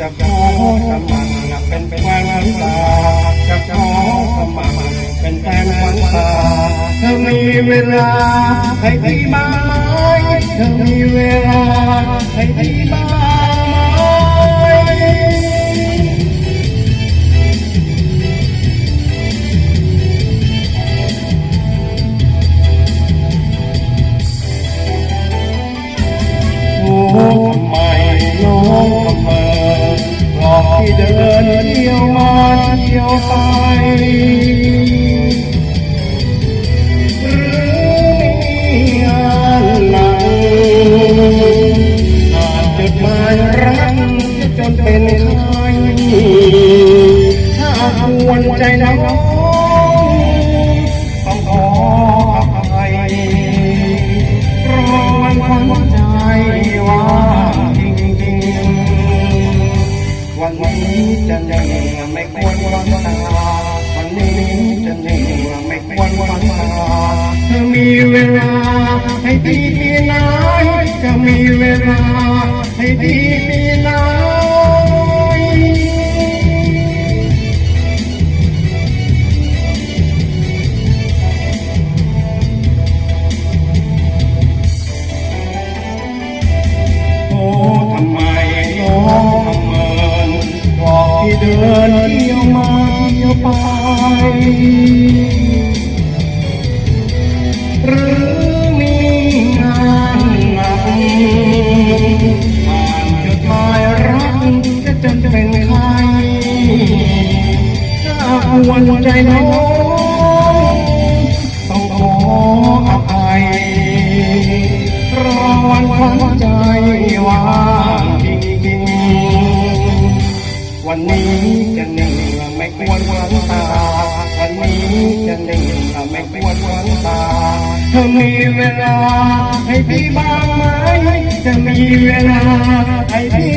จะขอสมัครเป็นแฟนวันตาจะขอสมัครเป็นแฟนวันตาเธอมีเวลาให้พี่บ้างไหมเธอมีเวลาให้พี่บ้าง เดินเที่ยวมาเที่ยวไปหรือมีงานหนอานจดหมายรักจนเป็นใครถ้าควรใจน้อง ไม่ควรวันตาวันนี้จะเหนื่อยไม่ควรวันตาเธอมีเวลาให้ดีที่ไหนจะมีเวลาให้ดีที่ไหนโอ้ทำไมน้ ไป หรือมีงานหนักอ่านจดหมายรักจะจนเป็นใครถ้าควรใจน้องต้องขออภัยรอวันวามใจว่างจริงๆวันนี้จะเหนื่อยไม่ควร นี้จะเหนื่อยไม่ควรหวังตาเธอมีเวลาให้พี่บ้างไหมจะมีเวลาให้พี่